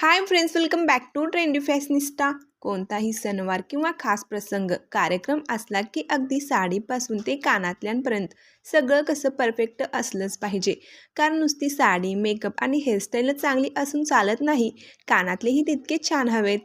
Hi friends welcome back to trendy fashionista. कोणताही सणवार किंवा खास प्रसंग कार्यक्रम असला की अगदी साडीपासून ते कानातल्यांपर्यंत सगळं कसं परफेक्ट असलंच पाहिजे. कारण नुसती साडी मेकअप आणि हेअरस्टाईलच चांगली असून चालत नाही कानातलेही तितके छान हवेत.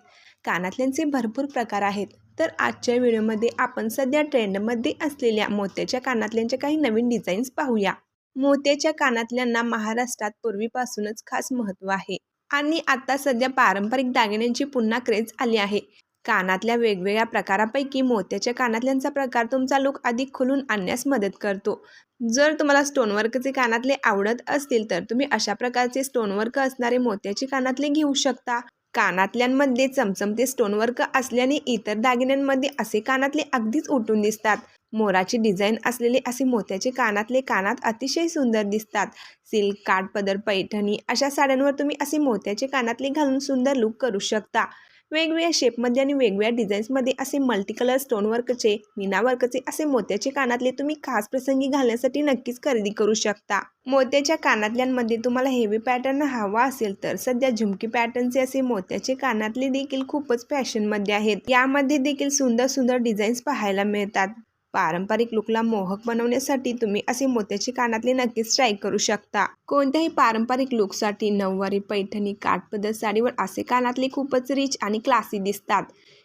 कानातल्यांचे भरपूर प्रकार आहेत. तर आजच्या व्हिडिओमध्ये आपण सध्या ट्रेंडमध्ये असलेल्या मोत्याच्या कानातल्यांच्या काही नवीन डिझाईन्स पाहूया. मोत्याच्या कानातल्यांना महाराष्ट्रात पूर्वीपासूनच खास महत्त्व आहे. आणि आता सध्या पारंपरिक दागिन्यांची पुन्हा क्रेज आली आहे. कानातल्या वेगवेगळ्या प्रकारापैकी मोत्याच्या कानातल्यांचा प्रकार तुमचा लुक अधिक खुलून आणण्यास मदत करतो. जर तुम्हाला स्टोनवर्कचे कानातले आवडत असतील तर तुम्ही अशा प्रकारचे स्टोनवर्क असणारे मोत्याचे कानातले घेऊ शकता. कानातल्यांमध्ये चमचमते स्टोनवर्क असल्याने इतर दागिन्यांमध्ये असे कानातले अगदीच उठून दिसतात. मोराची डिझाईन असलेले असे मोत्याचे कानातले कानात अतिशय सुंदर दिसतात. सिल्क काठपदर पैठणी अशा साड्यांवर तुम्ही असे मोत्याचे कानातले घालून सुंदर लुक करू शकता. वेगवेगळ्या शेपमध्ये आणि वेगवेगळ्या डिझाईन्समध्ये असे मल्टी कलर स्टोनवर्कचे मीनावर्कचे असे मोत्याचे कानातले तुम्ही खास प्रसंगी घालण्यासाठी नक्कीच खरेदी करू शकता. मोत्याच्या कानातल्यांमध्ये तुम्हाला हेवी पॅटर्न हवा असेल तर सध्या झुमकी पॅटर्नचे असे मोत्याचे कानातले देखील खूपच फॅशनमध्ये आहेत. यामध्ये देखील सुंदर सुंदर डिझाईन्स पाहायला मिळतात. पारंपरिक लुकला मोहक बनवण्यासाठी तुम्ही असे मोत्याचे कानातले नक्कीच ट्राय करू शकता. कोणत्याही पारंपरिक लुकसाठी नऊवारी पैठणी काठपदर साडीवर असे कानातले खूपच रिच आणि क्लासी दिसतात.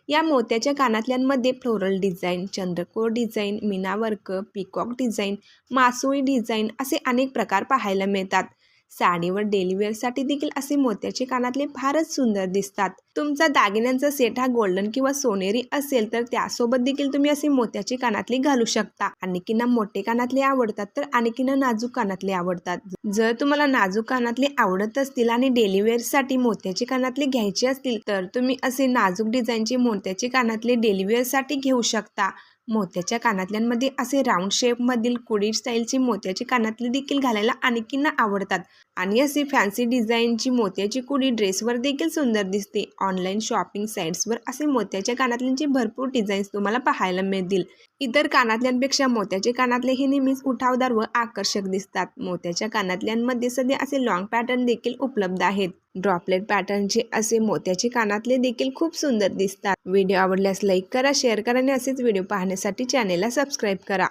या मोत्याच्या कानातल्यांमध्ये फ्लोरल डिझाईन चंद्रकोर डिझाईन मीनावर्क पिकॉक डिझाईन मासोळी डिझाईन असे अनेक प्रकार पाहायला मिळतात. साडीवर डेलीवेअरसाठी देखील असे मोत्याचे कानातले फारच सुंदर दिसतात. तुमचा दागिन्यांचा सेट हा गोल्डन किंवा सोनेरी असेल तर त्यासोबत देखील तुम्ही असे मोत्याची कानातले घालू शकता. आणखीना मोठे कानातले आवडतात तर आणखीना नाजूक कानातले आवडतात. जर तुम्हाला नाजूक कानातले आवडत असतील आणि डेलीवेअरसाठी मोत्याची कानातले घ्यायचे असतील तर तुम्ही असे नाजूक डिझाईनचे मोत्याचे कानातले डेलीवेअरसाठी घेऊ शकता. मोत्याच्या कानातल्यांमध्ये असे राऊंड शेपमधील कुडी स्टाईलचे मोत्याचे कानातले देखील घालायला आणखींना आवडतात. आणि असे फॅन्सी डिझाईनची मोत्याची कुडी ड्रेसवर देखील सुंदर दिसते. ऑनलाईन शॉपिंग साईट्सवर असे मोत्याच्या कानातल्यांचे भरपूर डिझाईन्स तुम्हाला पाहायला मिळतील. इतर कानातल्यांपेक्षा मोत्याचे कानातले हे नेहमीच उठावदार व आकर्षक दिसतात. मोत्याच्या कानातल्यांमध्ये सध्या असे लॉंग पॅटर्न देखील उपलब्ध आहेत. ड्रॉपलेट पॅटर्नचे असे मोत्याचे कानातले देखील खूप सुंदर दिसतात. व्हिडिओ आवडल्यास लाईक करा शेअर करा आणि असेच व्हिडिओ पाहण्यासाठी चॅनेलला सबस्क्राईब करा.